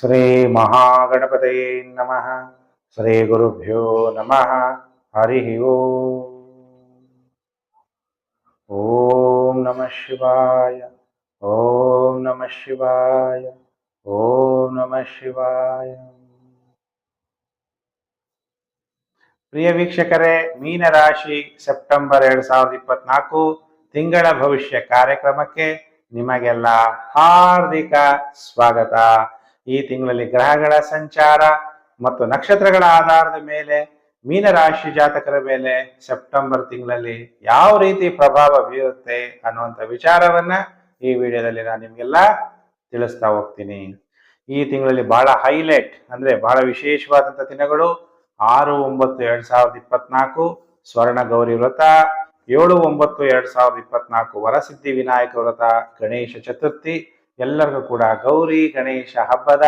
ಶ್ರೀ ಮಹಾಗಣಪತಯೇ ನಮಃ. ಶ್ರೀ ಗುರುಭ್ಯೋ ನಮಃ. ಹರಿ ಓಂ. ಓಂ ನಮಃ ಶಿವಾಯ. ಓಂ ನಮಃ ಶಿವಾಯ. ಓಂ ನಮಃ ಶಿವಾಯ. ಪ್ರಿಯ ವೀಕ್ಷಕರೇ, ಮೀನರಾಶಿ ಸೆಪ್ಟೆಂಬರ್ ಎರಡ್ ಸಾವಿರದ ಇಪ್ಪತ್ನಾಲ್ಕು ತಿಂಗಳ ಭವಿಷ್ಯ ಕಾರ್ಯಕ್ರಮಕ್ಕೆ ನಿಮಗೆಲ್ಲ ಹಾರ್ದಿಕ ಸ್ವಾಗತ. ಈ ತಿಂಗಳಲ್ಲಿ ಗ್ರಹಗಳ ಸಂಚಾರ ಮತ್ತು ನಕ್ಷತ್ರಗಳ ಆಧಾರದ ಮೇಲೆ ಮೀನರಾಶಿ ಜಾತಕರ ಮೇಲೆ ಸೆಪ್ಟೆಂಬರ್ ತಿಂಗಳಲ್ಲಿ ಯಾವ ರೀತಿ ಪ್ರಭಾವ ಬೀರುತ್ತೆ ಅನ್ನುವಂಥ ವಿಚಾರವನ್ನ ಈ ವಿಡಿಯೋದಲ್ಲಿ ನಾನು ನಿಮಗೆಲ್ಲ ತಿಳಿಸ್ತಾ ಹೋಗ್ತೀನಿ. ಈ ತಿಂಗಳಲ್ಲಿ ಬಹಳ ಹೈಲೈಟ್ ಅಂದ್ರೆ ಬಹಳ ವಿಶೇಷವಾದಂಥ ದಿನಗಳು ಆರು, ಒಂಬತ್ತು, ಎರಡ್ ಸಾವಿರದ ಇಪ್ಪತ್ನಾಲ್ಕು ಸ್ವರ್ಣ ಗೌರಿ ವ್ರತ, ಏಳು, ಒಂಬತ್ತು, ಎರಡ್ ಸಾವಿರದ ಇಪ್ಪತ್ನಾಲ್ಕು ವರಸಿದ್ಧಿ ವಿನಾಯಕ ವ್ರತ, ಗಣೇಶ ಚತುರ್ಥಿ ಎಲ್ಲರಿಗೂ ಕೂಡ ಗೌರಿ ಗಣೇಶ ಹಬ್ಬದ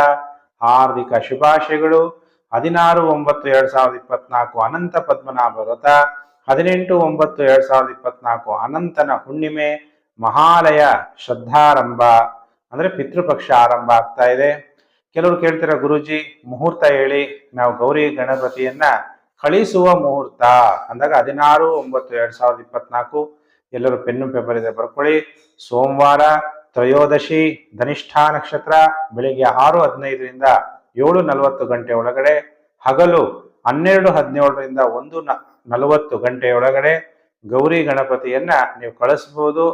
ಹಾರ್ದಿಕ ಶುಭಾಶಯಗಳು. ಹದಿನಾರು ಒಂಬತ್ತು ಎರಡ್ ಸಾವಿರದ ಇಪ್ಪತ್ನಾಲ್ಕು ಅನಂತ ಪದ್ಮನಾಭ ವ್ರತ ಹದಿನೆಂಟು ಒಂಬತ್ತು ಎರಡ್ ಸಾವಿರದ ಇಪ್ಪತ್ನಾಲ್ಕು ಅನಂತನ ಹುಣ್ಣಿಮೆ, ಮಹಾಲಯ ಶ್ರದ್ಧಾರಂಭ, ಅಂದ್ರೆ ಪಿತೃಪಕ್ಷ ಆರಂಭ ಆಗ್ತಾ ಇದೆ. ಕೆಲವರು ಕೇಳ್ತಿರೋ, ಗುರುಜಿ, ಮುಹೂರ್ತ ಹೇಳಿ, ನಾವು ಗೌರಿ ಗಣಪತಿಯನ್ನ ಕಳಿಸುವ ಮುಹೂರ್ತ ಅಂದಾಗ ಹದಿನಾರು ಒಂಬತ್ತು ಎರಡ್ ಸಾವಿರದ ಇಪ್ಪತ್ನಾಲ್ಕು ಎಲ್ಲರೂ ಪೆನ್ನು ಪೇಪರ್ ಇದೆ ಬರ್ಕೊಳ್ಳಿ. ಸೋಮವಾರ ತ್ರಯೋದಶಿ ಧನಿಷ್ಠಾ ನಕ್ಷತ್ರ ಬೆಳಿಗ್ಗೆ ಆರು ಹದಿನೈದರಿಂದ ಏಳು ನಲವತ್ತು ಗಂಟೆ ಒಳಗಡೆ, ಹಗಲು ಹನ್ನೆರಡು ಹದಿನೇಳರಿಂದ ಒಂದು ನಲವತ್ತು ಗಂಟೆಯೊಳಗಡೆ ಗೌರಿ ಗಣಪತಿಯನ್ನ ನೀವು ಕಳಿಸ್ಬೋದು.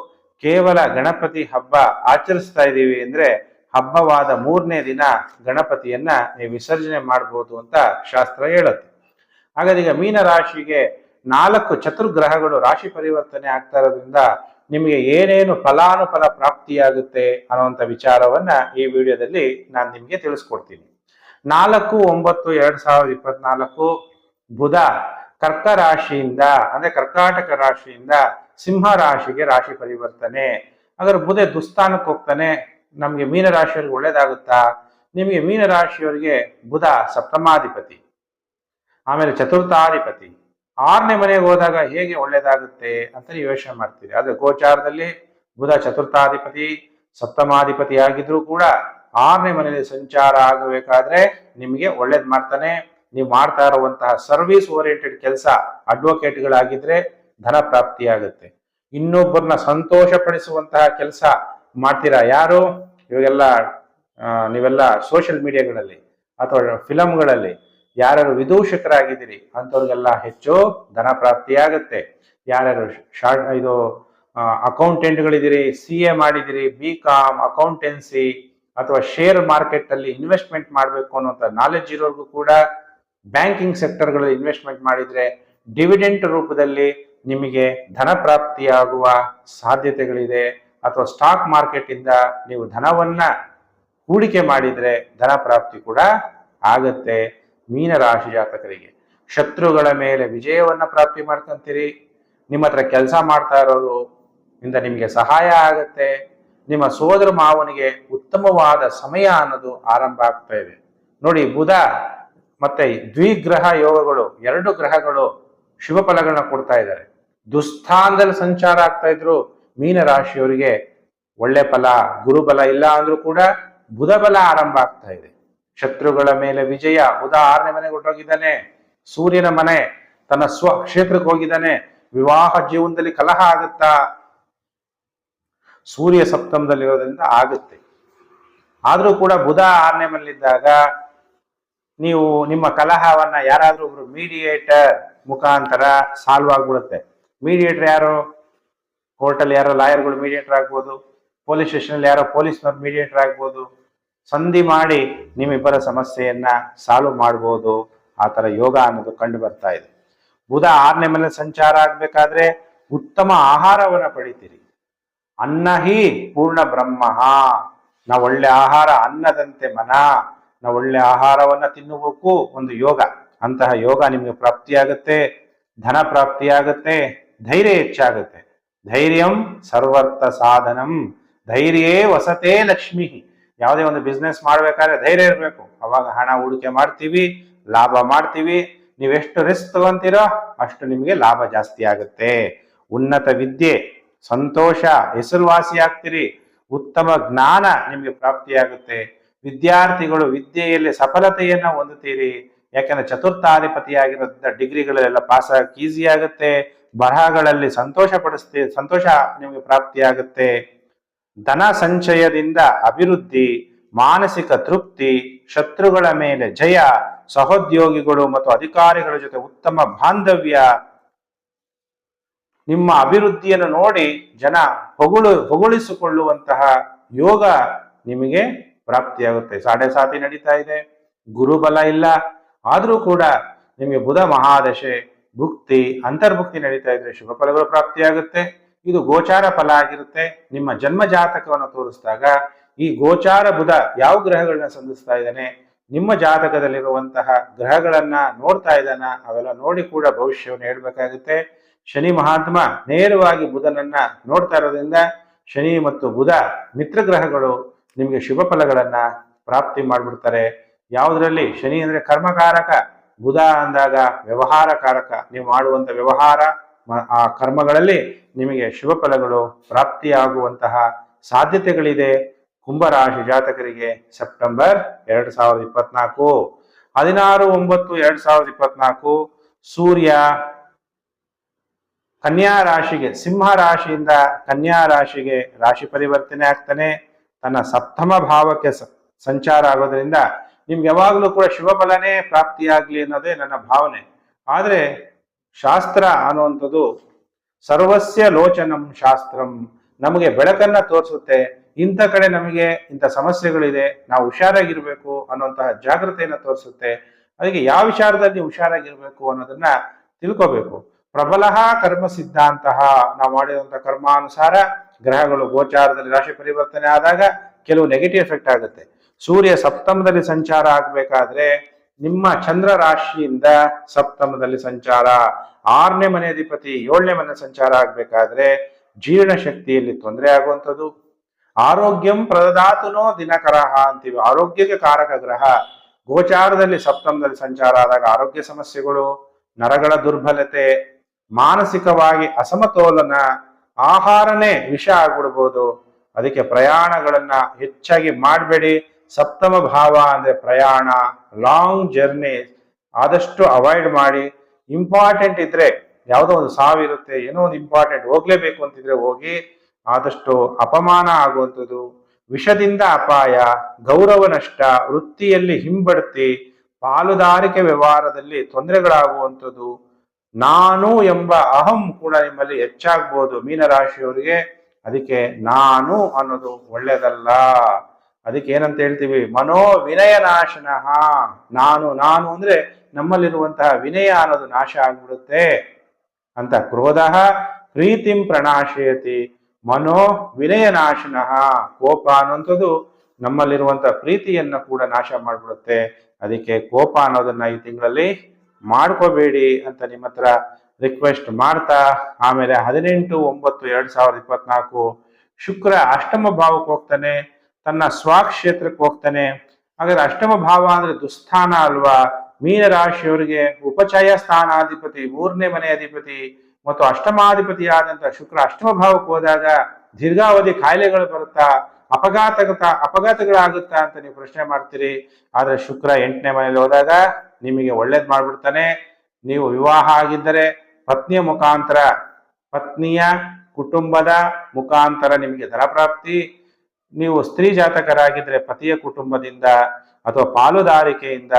ಕೇವಲ ಗಣಪತಿ ಹಬ್ಬ ಆಚರಿಸ್ತಾ ಇದ್ದೀವಿ ಅಂದ್ರೆ ಹಬ್ಬವಾದ ಮೂರನೇ ದಿನ ಗಣಪತಿಯನ್ನ ನೀವು ವಿಸರ್ಜನೆ ಮಾಡ್ಬೋದು ಅಂತ ಶಾಸ್ತ್ರ ಹೇಳುತ್ತೆ. ಹಾಗಾದೀಗ ಮೀನ ರಾಶಿಗೆ ನಾಲ್ಕು ಚತುರ್ಗ್ರಹಗಳು ರಾಶಿ ಪರಿವರ್ತನೆ ಆಗ್ತಾ ಇರೋದ್ರಿಂದ ನಿಮಗೆ ಏನೇನು ಫಲಾನುಫಲ ಪ್ರಾಪ್ತಿಯಾಗುತ್ತೆ ಅನ್ನುವಂಥ ವಿಚಾರವನ್ನ ಈ ವಿಡಿಯೋದಲ್ಲಿ ನಾನು ನಿಮಗೆ ತಿಳಿಸ್ಕೊಡ್ತೀನಿ. ನಾಲ್ಕು, ಒಂಬತ್ತು, ಎರಡ್ ಸಾವಿರದ ಇಪ್ಪತ್ನಾಲ್ಕು ಬುಧ ಕರ್ಕ ರಾಶಿಯಿಂದ, ಅಂದ್ರೆ ಕರ್ಕಾಟಕ ರಾಶಿಯಿಂದ ಸಿಂಹ ರಾಶಿಗೆ ರಾಶಿ ಪರಿವರ್ತನೆ. ಅದರ ಬುಧ ದುಸ್ಥಾನಕ್ಕೆ ಹೋಗ್ತಾನೆ. ನಮಗೆ ಮೀನ ರಾಶಿಯವರಿಗೆ ಒಳ್ಳೇದಾಗುತ್ತಾ? ನಿಮಗೆ ಮೀನ ರಾಶಿಯವರಿಗೆ ಬುಧ ಸಪ್ತಮಾಧಿಪತಿ. ಆಮೇಲೆ ಚತುರ್ಥಾಧಿಪತಿ. ಆರನೇ ಮನೆಗೆ ಹೋದಾಗ ಹೇಗೆ ಒಳ್ಳೇದಾಗುತ್ತೆ ಅಂತ ಯೋಚನೆ ಮಾಡ್ತೀರಿ. ಆದ್ರೆ ಗೋಚಾರದಲ್ಲಿ ಬುಧ ಚತುರ್ಥಾಧಿಪತಿ, ಸಪ್ತಮಾಧಿಪತಿ ಆಗಿದ್ರು ಕೂಡ ಆರನೇ ಮನೆಯಲ್ಲಿ ಸಂಚಾರ ಆಗಬೇಕಾದ್ರೆ ನಿಮಗೆ ಒಳ್ಳೇದ್ ಮಾಡ್ತಾನೆ. ನೀವು ಮಾಡ್ತಾ ಇರುವಂತಹ ಸರ್ವಿಸ್ ಓರಿಯೆಂಟೆಡ್ ಕೆಲಸ ಅಡ್ವೊಕೇಟ್ಗಳಾಗಿದ್ರೆ ಧನ ಪ್ರಾಪ್ತಿಯಾಗುತ್ತೆ. ಇನ್ನೊಬ್ಬರನ್ನ ಸಂತೋಷ ಪಡಿಸುವಂತಹ ಕೆಲಸ ಮಾಡ್ತೀರಾ ಯಾರು? ಇವಾಗೆಲ್ಲ ನೀವೆಲ್ಲ ಸೋಷಿಯಲ್ ಮೀಡಿಯಾಗಳಲ್ಲಿ ಅಥವಾ ಫಿಲಮ್ಗಳಲ್ಲಿ ಯಾರ್ಯಾರು ವಿದೂಷಕರಾಗಿದ್ದೀರಿ ಅಂಥವ್ರಿಗೆಲ್ಲ ಹೆಚ್ಚು ಧನ ಪ್ರಾಪ್ತಿಯಾಗುತ್ತೆ. ಯಾರ್ಯಾರು ಶಾರ್ಟ್ ಇದು ಅಕೌಂಟೆಂಟ್ಗಳಿದ್ದೀರಿ, ಸಿ ಎ ಮಾಡಿದಿರಿ ಬಿ ಕಾಮ್, ಅಕೌಂಟೆನ್ಸಿ ಅಥವಾ ಶೇರ್ ಮಾರ್ಕೆಟ್ ಅಲ್ಲಿ ಇನ್ವೆಸ್ಟ್ಮೆಂಟ್ ಮಾಡಬೇಕು ಅನ್ನೋಂಥ ನಾಲೆಜ್ ಇರೋರ್ಗೂ ಕೂಡ ಬ್ಯಾಂಕಿಂಗ್ ಸೆಕ್ಟರ್ಗಳಲ್ಲಿ ಇನ್ವೆಸ್ಟ್ಮೆಂಟ್ ಮಾಡಿದ್ರೆ ಡಿವಿಡೆಂಟ್ ರೂಪದಲ್ಲಿ ನಿಮಗೆ ಧನ ಪ್ರಾಪ್ತಿಯಾಗುವ ಸಾಧ್ಯತೆಗಳಿದೆ. ಅಥವಾ ಸ್ಟಾಕ್ ಮಾರ್ಕೆಟ್ ಇಂದ ನೀವು ಧನವನ್ನ ಹೂಡಿಕೆ ಮಾಡಿದ್ರೆ ಧನ ಪ್ರಾಪ್ತಿ ಕೂಡ ಆಗತ್ತೆ. ಮೀನರಾಶಿ ಜಾತಕರಿಗೆ. ಶತ್ರುಗಳ ಮೇಲೆ ವಿಜಯವನ್ನ ಪ್ರಾಪ್ತಿ ಮಾಡ್ಕೊಂತೀರಿ ನಿಮ್ಮ ಹತ್ರ ಕೆಲಸ ಮಾಡ್ತಾ ಇರೋರು ಇಂದ ನಿಮಗೆ ಸಹಾಯ ಆಗುತ್ತೆ. ನಿಮ್ಮ ಸೋದರ ಮಾವನಿಗೆ ಉತ್ತಮವಾದ ಸಮಯ ಅನ್ನೋದು ಆರಂಭ ಆಗ್ತಾ ಇದೆ. ನೋಡಿ, ಬುಧ ಮತ್ತೆ ದ್ವಿಗ್ರಹ ಯೋಗಗಳು, ಎರಡು ಗ್ರಹಗಳು ಶುಭ ಫಲಗಳನ್ನ ಕೊಡ್ತಾ ಇದ್ದಾರೆ. ದುಸ್ಥಾನದಲ್ಲಿ ಸಂಚಾರ ಆಗ್ತಾ ಇದ್ರು ಮೀನ ರಾಶಿಯವರಿಗೆ ಒಳ್ಳೆ ಫಲ, ಗುರುಬಲ ಇಲ್ಲ ಅಂದ್ರೂ ಕೂಡ ಬುಧ ಬಲ ಆರಂಭ ಆಗ್ತಾ ಇದೆ. ಶತ್ರುಗಳ ಮೇಲೆ ವಿಜಯ ಆರನೇ ಮನೆಗೆ ಹೊರಟೋಗಿದ್ದಾನೆ. ಸೂರ್ಯನ ಮನೆ ತನ್ನ ಸ್ವ ಕ್ಷೇತ್ರಕ್ಕೆ ಹೋಗಿದ್ದಾನೆ. ವಿವಾಹ ಜೀವನದಲ್ಲಿ ಕಲಹ ಆಗುತ್ತಾ? ಸೂರ್ಯ ಸಪ್ತಮದಲ್ಲಿರೋದ್ರಿಂದ ಆಗುತ್ತೆ. ಆದರೂ ಕೂಡ ಬುಧ ಆರನೇ ಮನೆಯಲ್ಲಿದ್ದಾಗ ನೀವು ನಿಮ್ಮ ಕಲಹವನ್ನ ಯಾರಾದ್ರೂ ಒಬ್ರು ಮೀಡಿಯೇಟರ್ ಮುಖಾಂತರ ಸಾಲ್ವ್ ಆಗ್ಬಿಡುತ್ತೆ. ಮೀಡಿಯೇಟರ್ ಯಾರು? ಕೋರ್ಟಲ್ಲಿ ಯಾರೋ ಲಾಯರ್ಗಳು ಮೀಡಿಯೇಟರ್ ಆಗ್ಬೋದು. ಪೊಲೀಸ್ ಸ್ಟೇಷನ್ ಯಾರೋ ಪೊಲೀಸ್ನವ್ರು ಮೀಡಿಯೇಟರ್ ಆಗ್ಬೋದು. ಸಂಧಿ ಮಾಡಿ ನಿಮ್ಮಿಬ್ಬರ ಸಮಸ್ಯೆಯನ್ನ ಸಾಲ್ವ್ ಮಾಡ್ಬೋದು. ಆ ಥರ ಯೋಗ ಅನ್ನೋದು ಕಂಡು ಬರ್ತಾ ಇದೆ. ಬುಧ ಆರನೇ ಮನೆ ಸಂಚಾರ ಆಗ್ಬೇಕಾದ್ರೆ ಉತ್ತಮ ಆಹಾರವನ್ನ ಪಡಿತೀರಿ. ಅನ್ನ ಹಿ ಪೂರ್ಣ ಬ್ರಹ್ಮ. ನಾವು ಒಳ್ಳೆ ಆಹಾರ ಅನ್ನದಂತೆ ಮನ. ನಾವು ಒಳ್ಳೆ ಆಹಾರವನ್ನ ತಿನ್ನುವುದಕ್ಕೂ ಒಂದು ಯೋಗ. ಅಂತಹ ಯೋಗ ನಿಮಗೆ ಪ್ರಾಪ್ತಿಯಾಗುತ್ತೆ, ಧನ ಪ್ರಾಪ್ತಿಯಾಗುತ್ತೆ, ಧೈರ್ಯ ಹೆಚ್ಚಾಗುತ್ತೆ. ಧೈರ್ಯಂ ಸರ್ವರ್ಥ ಸಾಧನಂ. ಧೈರ್ಯೇ ವಸತೇ ಲಕ್ಷ್ಮಿ ಯಾವುದೇ ಒಂದು ಬಿಸ್ನೆಸ್ ಮಾಡ್ಬೇಕಾದ್ರೆ ಧೈರ್ಯ ಇರಬೇಕು. ಅವಾಗ ಹಣ ಹೂಡಿಕೆ ಮಾಡ್ತೀವಿ, ಲಾಭ ಮಾಡ್ತೀವಿ. ನೀವೆಷ್ಟು ರಿಸ್ಕ್ ತಗೊಂತೀರೋ ಅಷ್ಟು ನಿಮಗೆ ಲಾಭ ಜಾಸ್ತಿ ಆಗುತ್ತೆ. ಉನ್ನತ ವಿದ್ಯೆ, ಸಂತೋಷ, ಹೆಸರುವಾಸಿ ಆಗ್ತೀರಿ. ಉತ್ತಮ ಜ್ಞಾನ ನಿಮಗೆ ಪ್ರಾಪ್ತಿಯಾಗುತ್ತೆ. ವಿದ್ಯಾರ್ಥಿಗಳು ವಿದ್ಯೆಯಲ್ಲಿ ಸಫಲತೆಯನ್ನ ಹೊಂದುತ್ತೀರಿ. ಯಾಕಂದ್ರೆ ಚತುರ್ಥಾಧಿಪತಿಯಾಗಿರೋದ್ರಿಂದ ಡಿಗ್ರಿಗಳೆಲ್ಲ ಪಾಸ್ ಆಗಕ್ಕೆ ಈಸಿ ಆಗುತ್ತೆ. ಬರಹಗಳಲ್ಲಿ ಸಂತೋಷ ಪಡಿಸ್ತೀರಿ ಸಂತೋಷ ನಿಮಗೆ ಪ್ರಾಪ್ತಿಯಾಗುತ್ತೆ. ಧನ ಸಂಚಯದಿಂದ ಅಭಿವೃದ್ಧಿ, ಮಾನಸಿಕ ತೃಪ್ತಿ, ಶತ್ರುಗಳ ಮೇಲೆ ಜಯ, ಸಹೋದ್ಯೋಗಿಗಳು ಮತ್ತು ಅಧಿಕಾರಿಗಳ ಜೊತೆ ಉತ್ತಮ ಬಾಂಧವ್ಯ. ನಿಮ್ಮ ಅಭಿವೃದ್ಧಿಯನ್ನು ನೋಡಿ ಜನ ಹೊಗಳು, ಹೊಗಳಿಸಿಕೊಳ್ಳುವಂತಹ ಯೋಗ ನಿಮಗೆ ಪ್ರಾಪ್ತಿಯಾಗುತ್ತೆ. ಸಾಡೆ ಸಾತಿ ನಡೀತಾ ಇದೆ. ಗುರುಬಲ ಇಲ್ಲ. ಆದರೂ ಕೂಡ ನಿಮಗೆ ಬುಧ ಮಹಾದಶೆ, ಭುಕ್ತಿ, ಅಂತರ್ಭುಕ್ತಿ ನಡೀತಾ ಇದ್ರೆ ಶುಭ ಫಲಗಳು ಪ್ರಾಪ್ತಿಯಾಗುತ್ತೆ. ಇದು ಗೋಚಾರ ಫಲ ಆಗಿರುತ್ತೆ. ನಿಮ್ಮ ಜನ್ಮ ಜಾತಕವನ್ನು ತೋರಿಸಿದಾಗ ಈ ಗೋಚಾರ ಬುಧ ಯಾವ ಗ್ರಹಗಳನ್ನ ಸಂಧಿಸ್ತಾ ಇದ್ದಾನೆ, ನಿಮ್ಮ ಜಾತಕದಲ್ಲಿರುವಂತಹ ಗ್ರಹಗಳನ್ನ ನೋಡ್ತಾ ಇದ್ದಾನ, ಅವೆಲ್ಲ ನೋಡಿ ಕೂಡ ಭವಿಷ್ಯವನ್ನು ಹೇಳ್ಬೇಕಾಗುತ್ತೆ. ಶನಿ ಮಹಾತ್ಮ ನೇರವಾಗಿ ಬುಧನನ್ನ ನೋಡ್ತಾ ಇರೋದ್ರಿಂದ ಶನಿ ಮತ್ತು ಬುಧ ಮಿತ್ರ ಗ್ರಹಗಳು ನಿಮಗೆ ಶುಭ ಫಲಗಳನ್ನ ಪ್ರಾಪ್ತಿ ಮಾಡಿಬಿಡ್ತಾರೆ. ಯಾವುದರಲ್ಲಿ? ಶನಿ ಅಂದ್ರೆ ಕರ್ಮಕಾರಕ, ಬುಧ ಅಂದಾಗ ವ್ಯವಹಾರಕಾರಕ. ನೀವು ಮಾಡುವಂತ ವ್ಯವಹಾರ ಆ ಕರ್ಮಗಳಲ್ಲಿ ನಿಮಗೆ ಶುಭ ಫಲಗಳು, ಪ್ರಾಪ್ತಿಯಾಗುವಂತಹ ಸಾಧ್ಯತೆಗಳಿದೆ. ಕುಂಭರಾಶಿ ಜಾತಕರಿಗೆ ಸೆಪ್ಟೆಂಬರ್ ಎರಡ್ ಸಾವಿರದ ಇಪ್ಪತ್ನಾಲ್ಕು. ಹದಿನಾರು, ಒಂಬತ್ತು, ಎರಡ್ ಸಾವಿರದ ಇಪ್ಪತ್ನಾಲ್ಕು. ಸೂರ್ಯ ಕನ್ಯಾ ರಾಶಿಗೆ, ಸಿಂಹ ರಾಶಿಯಿಂದ ಕನ್ಯಾ ರಾಶಿಗೆ ರಾಶಿ ಪರಿವರ್ತನೆ ಆಗ್ತಾನೆ. ತನ್ನ ಸಪ್ತಮ ಭಾವಕ್ಕೆ ಸಂಚಾರ ಆಗೋದ್ರಿಂದ ನಿಮ್ಗೆ ಯಾವಾಗಲೂ ಕೂಡ ಶುಭ ಫಲನೇ ಪ್ರಾಪ್ತಿಯಾಗ್ಲಿ ಅನ್ನೋದೇ ನನ್ನ ಭಾವನೆ. ಆದ್ರೆ ಶಾಸ್ತ್ರ ಅನ್ನುವಂಥದ್ದು ಸರ್ವಸ್ಯ ಲೋಚನಂ ಶಾಸ್ತ್ರಂ. ನಮಗೆ ಬೆಳಕನ್ನ ತೋರಿಸುತ್ತೆ, ಇಂಥ ಕಡೆ ನಮಗೆ ಇಂಥ ಸಮಸ್ಯೆಗಳಿದೆ, ನಾವು ಹುಷಾರಾಗಿರ್ಬೇಕು ಅನ್ನುವಂತಹ ಜಾಗ್ರತೆಯನ್ನು ತೋರಿಸುತ್ತೆ. ಅದಕ್ಕೆ ಯಾವ ವಿಚಾರದಲ್ಲಿ ಹುಷಾರಾಗಿರಬೇಕು ಹುಷಾರಾಗಿರ್ಬೇಕು ಅನ್ನೋದನ್ನ ತಿಳ್ಕೋಬೇಕು. ಪ್ರಬಲ ಕರ್ಮ ಸಿದ್ಧಾಂತ ನಾವು ಮಾಡಿರುವಂತಹ ಕರ್ಮಾನುಸಾರ ಗ್ರಹಗಳು ಗೋಚಾರದಲ್ಲಿ ರಾಶಿ ಪರಿವರ್ತನೆ ಆದಾಗ ಕೆಲವು ನೆಗೆಟಿವ್ ಎಫೆಕ್ಟ್ ಆಗುತ್ತೆ. ಸೂರ್ಯ ಸಪ್ತಮದಲ್ಲಿ ಸಂಚಾರ ಆಗ್ಬೇಕಾದ್ರೆ ನಿಮ್ಮ ಚಂದ್ರ ರಾಶಿಯಿಂದ ಸಪ್ತಮದಲ್ಲಿ ಸಂಚಾರ, ಆರನೇ ಮನೆ ಅಧಿಪತಿ, ಏಳನೇ ಮನೆ ಸಂಚಾರ ಆಗ್ಬೇಕಾದ್ರೆ ಜೀರ್ಣ ಶಕ್ತಿಯಲ್ಲಿ ತೊಂದರೆ ಆಗುವಂಥದ್ದು. ಆರೋಗ್ಯಂ ಪ್ರದಾತುನೋ ದಿನಕರಹ ಅಂತೀವಿ. ಆರೋಗ್ಯಕ್ಕೆ ಕಾರಕ ಗ್ರಹ. ಗೋಚಾರದಲ್ಲಿ ಸಪ್ತಮದಲ್ಲಿ ಸಂಚಾರ ಆದಾಗ ಆರೋಗ್ಯ ಸಮಸ್ಯೆಗಳು, ನರಗಳ ದುರ್ಬಲತೆ, ಮಾನಸಿಕವಾಗಿ ಅಸಮತೋಲನ, ಆಹಾರನೇ ವಿಷ ಆಗ್ಬಿಡ್ಬೋದು. ಅದಕ್ಕೆ ಪ್ರಯಾಣಗಳನ್ನ ಹೆಚ್ಚಾಗಿ ಮಾಡಬೇಡಿ. ಸಪ್ತಮ ಭಾವ ಅಂದರೆ ಪ್ರಯಾಣ ಲಾಂಗ್ ಜರ್ನಿ ಆದಷ್ಟು ಅವಾಯ್ಡ್ ಮಾಡಿ ಇಂಪಾರ್ಟೆಂಟ್ ಇದ್ರೆ ಯಾವುದೋ ಒಂದು ಸಾವಿರುತ್ತೆ ಏನೋ ಒಂದು ಇಂಪಾರ್ಟೆಂಟ್ ಹೋಗ್ಲೇಬೇಕು ಅಂತಿದ್ರೆ ಹೋಗಿ, ಆದಷ್ಟು ಅಪಮಾನ ಆಗುವಂಥದ್ದು, ವಿಷದಿಂದ ಅಪಾಯ, ಗೌರವ ನಷ್ಟ, ವೃತ್ತಿಯಲ್ಲಿ ಹಿಂಬಡ್ತಿ, ಪಾಲುದಾರಿಕೆ ವ್ಯವಹಾರದಲ್ಲಿ ತೊಂದರೆಗಳಾಗುವಂಥದ್ದು, ನಾನು ಎಂಬ ಅಹಂ ಕೂಡ ನಿಮ್ಮಲ್ಲಿ ಹೆಚ್ಚಾಗ್ಬೋದು ಮೀನರಾಶಿಯವರಿಗೆ, ಅದಕ್ಕೆ ನಾನು ಅನ್ನೋದು ಒಳ್ಳೇದಲ್ಲ ಅದಕ್ಕೆ ಏನಂತ ಹೇಳ್ತೀವಿ? ಮನೋ ವಿನಯ ನಾಶನ ನಾನು ನಾನು ಅಂದ್ರೆ ನಮ್ಮಲ್ಲಿರುವಂತಹ ವಿನಯ ಅನ್ನೋದು ನಾಶ ಆಗ್ಬಿಡುತ್ತೆ ಅಂತ ಕ್ರೋಧ ಪ್ರೀತಿಂ ಪ್ರಣಾಶಯತಿ ಮನೋ ವಿನಯ ನಾಶನ ಕೋಪ ಅನ್ನುವಂಥದ್ದು ನಮ್ಮಲ್ಲಿರುವಂತಹ ಪ್ರೀತಿಯನ್ನ ಕೂಡ ನಾಶ ಮಾಡ್ಬಿಡುತ್ತೆ. ಅದಕ್ಕೆ ಕೋಪ ಅನ್ನೋದನ್ನ ಈ ತಿಂಗಳಲ್ಲಿ ಮಾಡ್ಕೋಬೇಡಿ ಅಂತ ನಿಮ್ಮ ಹತ್ರ ರಿಕ್ವೆಸ್ಟ್ ಮಾಡ್ತಾ, ಆಮೇಲೆ ಹದಿನೆಂಟು, ಒಂಬತ್ತು, ಎರಡ್ ಸಾವಿರದ ಇಪ್ಪತ್ನಾಲ್ಕು ಶುಕ್ರ ಅಷ್ಟಮ ಭಾವಕ್ಕೆ ಹೋಗ್ತಾನೆ. ತನ್ನ ಸ್ವಕ್ಷೇತ್ರಕ್ಕೆ ಹೋಗ್ತಾನೆ. ಹಾಗಾದ್ರೆ ಅಷ್ಟಮ ಭಾವ ಅಂದ್ರೆ ದುಸ್ಥಾನ ಅಲ್ವಾ? ಮೀನರಾಶಿಯವರಿಗೆ ಉಪಚಯ ಸ್ಥಾನಾಧಿಪತಿ, ಮೂರನೇ ಮನೆ ಅಧಿಪತಿ ಮತ್ತು ಅಷ್ಟಮಾಧಿಪತಿ ಆದಂತ ಶುಕ್ರ ಅಷ್ಟಮ ಭಾವಕ್ಕೆ ಹೋದಾಗ ದೀರ್ಘಾವಧಿ ಕಾಯಿಲೆಗಳು ಬರುತ್ತಾ? ಅಪಘಾತ ಅಪಘಾತಗಳಾಗುತ್ತಾ ಅಂತ ನೀವು ಪ್ರಶ್ನೆ ಮಾಡ್ತೀರಿ. ಆದ್ರೆ ಶುಕ್ರ ಎಂಟನೇ ಮನೆಯಲ್ಲಿ ಹೋದಾಗ ನಿಮಗೆ ಒಳ್ಳೇದ್ ಮಾಡ್ಬಿಡ್ತಾನೆ. ನೀವು ವಿವಾಹ ಆಗಿದ್ದರೆ ಪತ್ನಿಯ ಮುಖಾಂತರ, ಪತ್ನಿಯ ಕುಟುಂಬದ ಮುಖಾಂತರ ನಿಮಗೆ ಧನಪ್ರಾಪ್ತಿ ನೀವು ಸ್ತ್ರೀ ಜಾತಕರಾಗಿದ್ರೆ ಪತಿಯ ಕುಟುಂಬದಿಂದ ಅಥವಾ ಪಾಲುದಾರಿಕೆಯಿಂದ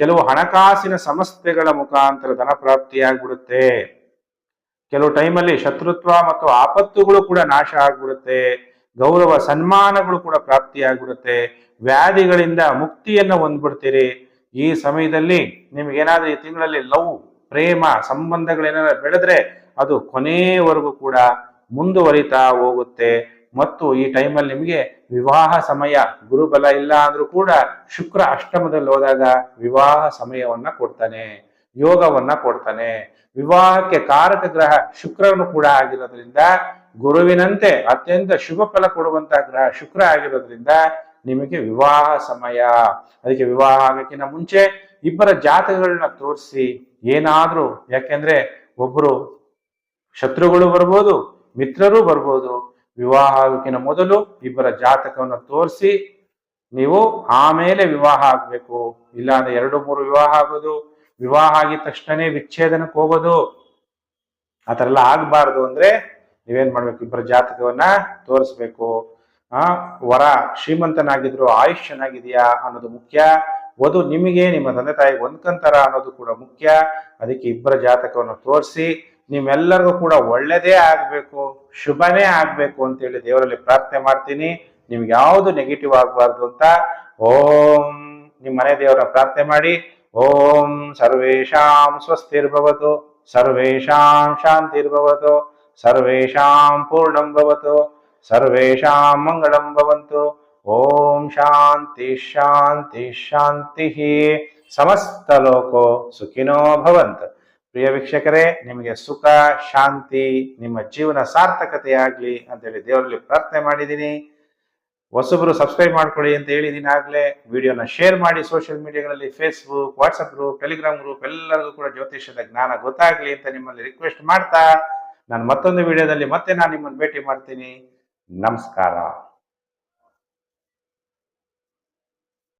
ಕೆಲವು ಹಣಕಾಸಿನ ಸಂಸ್ಥೆಗಳ ಮುಖಾಂತರ ಧನ ಪ್ರಾಪ್ತಿಯಾಗ್ಬಿಡುತ್ತೆ. ಕೆಲವು ಟೈಮಲ್ಲಿ ಶತ್ರುತ್ವ ಮತ್ತು ಆಪತ್ತುಗಳು ಕೂಡ ನಾಶ ಆಗ್ಬಿಡುತ್ತೆ. ಗೌರವ ಸನ್ಮಾನಗಳು ಕೂಡ ಪ್ರಾಪ್ತಿಯಾಗ್ಬಿಡುತ್ತೆ. ವ್ಯಾಧಿಗಳಿಂದ ಮುಕ್ತಿಯನ್ನು ಹೊಂದ್ಬಿಡ್ತೀರಿ. ಈ ಸಮಯದಲ್ಲಿ ನಿಮ್ಗೇನಾದ್ರೂ ಈ ತಿಂಗಳಲ್ಲಿ ಲವ್, ಪ್ರೇಮ ಸಂಬಂಧಗಳೇನಾದ್ರೂ ಬೆಳೆದ್ರೆ ಅದು ಕೊನೆಯವರೆಗೂ ಕೂಡ ಮುಂದುವರಿತಾ ಹೋಗುತ್ತೆ. ಮತ್ತು ಈ ಟೈಮಲ್ಲಿ ನಿಮಗೆ ವಿವಾಹ ಸಮಯ, ಗುರುಬಲ ಇಲ್ಲ ಅಂದ್ರೂ ಕೂಡ ಶುಕ್ರ ಅಷ್ಟಮದಲ್ಲಿ ಹೋದಾಗ ವಿವಾಹ ಸಮಯವನ್ನ ಕೊಡ್ತಾನೆ, ಯೋಗವನ್ನ ಕೊಡ್ತಾನೆ. ವಿವಾಹಕ್ಕೆ ಕಾರಕ ಗ್ರಹ ಶುಕ್ರನು ಕೂಡ ಆಗಿರೋದ್ರಿಂದ ಗುರುವಿನಂತೆ ಅತ್ಯಂತ ಶುಭ ಫಲ ಕೊಡುವಂತಹ ಗ್ರಹ ಶುಕ್ರ ಆಗಿರೋದ್ರಿಂದ ನಿಮಗೆ ವಿವಾಹ ಸಮಯ. ಅದಕ್ಕೆ ವಿವಾಹ ಆಗಕ್ಕಿಂತ ಮುಂಚೆ ಇಬ್ಬರ ಜಾತಕಗಳನ್ನ ತೋರಿಸಿ, ಏನಾದ್ರೂ ಯಾಕೆಂದ್ರೆ ಒಬ್ರು ಶತ್ರುಗಳು ಬರ್ಬೋದು, ಮಿತ್ರರು ಬರ್ಬೋದು. ವಿವಾಹ ಆಗೋಕ್ಕಿಂತ ಮೊದಲು ಇಬ್ಬರ ಜಾತಕವನ್ನು ತೋರಿಸಿ ನೀವು ಆಮೇಲೆ ವಿವಾಹ ಆಗಬೇಕು. ಇಲ್ಲಾಂದ್ರೆ ಎರಡು ಮೂರು ವಿವಾಹ ಆಗೋದು, ವಿವಾಹ ಆಗಿದ ತಕ್ಷಣನೇ ವಿಚ್ಛೇದನಕ್ಕೆ ಹೋಗೋದು. ಆ ಥರ ಎಲ್ಲ ಆಗಬಾರ್ದು ಅಂದ್ರೆ ನೀವೇನ್ ಮಾಡ್ಬೇಕು? ಇಬ್ಬರ ಜಾತಕವನ್ನ ತೋರಿಸ್ಬೇಕು. ಆ, ವರ ಶ್ರೀಮಂತನಾಗಿದ್ರು, ಆಯುಷ್ಯನಾಗಿದೆಯಾ ಅನ್ನೋದು ಮುಖ್ಯ. ವಧು ನಿಮಗೆ, ನಿಮ್ಮ ತಂದೆ ತಾಯಿ ಹೊಂದ್ಕಂತಾರ ಅನ್ನೋದು ಕೂಡ ಮುಖ್ಯ. ಅದಕ್ಕೆ ಇಬ್ಬರ ಜಾತಕವನ್ನು ತೋರಿಸಿ ನಿಮ್ಮೆಲ್ಲರಿಗೂ ಕೂಡ ಒಳ್ಳೆಯದೇ ಆಗಬೇಕು, ಶುಭನೇ ಆಗಬೇಕು ಅಂತೇಳಿ ದೇವರಲ್ಲಿ ಪ್ರಾರ್ಥನೆ ಮಾಡ್ತೀನಿ. ನಿಮ್ಗೆ ಯಾವುದು ನೆಗೆಟಿವ್ ಆಗಬಾರ್ದು ಅಂತ ಓಂ ನಿಮ್ಮ ಮನೆ ದೇವರ ಪ್ರಾರ್ಥನೆ ಮಾಡಿ. ಓಂ ಸ್ವಸ್ತಿರ್ಭವತು ಸರ್ವೇಶಾಂ ಶಾಂತಿರ್ಭವತು ಸರ್ವೇಶಾಂ ಪೂರ್ಣಂ ಭವತು ಸರ್ವೇಶಾಂ ಮಂಗಳಂ ಭವಂತು. ಓಂ ಶಾಂತಿ ಶಾಂತಿ ಶಾಂತಿ ಸಮಸ್ತ ಲೋಕೋ ಸುಖಿನೋ ಭವಂತ. ಪ್ರಿಯ ವೀಕ್ಷಕರೇ, ನಿಮಗೆ ಸುಖ, ಶಾಂತಿ, ನಿಮ್ಮ ಜೀವನ ಸಾರ್ಥಕತೆ ಆಗಲಿ ಅಂತೇಳಿ ದೇವರಲ್ಲಿ ಪ್ರಾರ್ಥನೆ ಮಾಡಿದ್ದೀನಿ. ಹೊಸಬ್ರು ಸಬ್ಸ್ಕ್ರೈಬ್ ಮಾಡ್ಕೊಳ್ಳಿ ಅಂತ ಹೇಳಿದ್ದೀನಿ ಆಗಲೇ ವಿಡಿಯೋನ ಶೇರ್ ಮಾಡಿ social ಮೀಡಿಯಾಗಳಲ್ಲಿ Facebook WhatsApp group Telegram group ಎಲ್ಲರಿಗೂ ಕೂಡ ಜ್ಯೋತಿಷ್ಯದ ಜ್ಞಾನ ಗೊತ್ತಾಗ್ಲಿ ಅಂತ ನಿಮ್ಮಲ್ಲಿ ರಿಕ್ವೆಸ್ಟ್ ಮಾಡ್ತಾ, ನಾನು ಮತ್ತೊಂದು ವಿಡಿಯೋದಲ್ಲಿ ಮತ್ತೆ ನಾನು ನಿಮ್ಮನ್ನು ಭೇಟಿ ಮಾಡ್ತೀನಿ. ನಮಸ್ಕಾರ.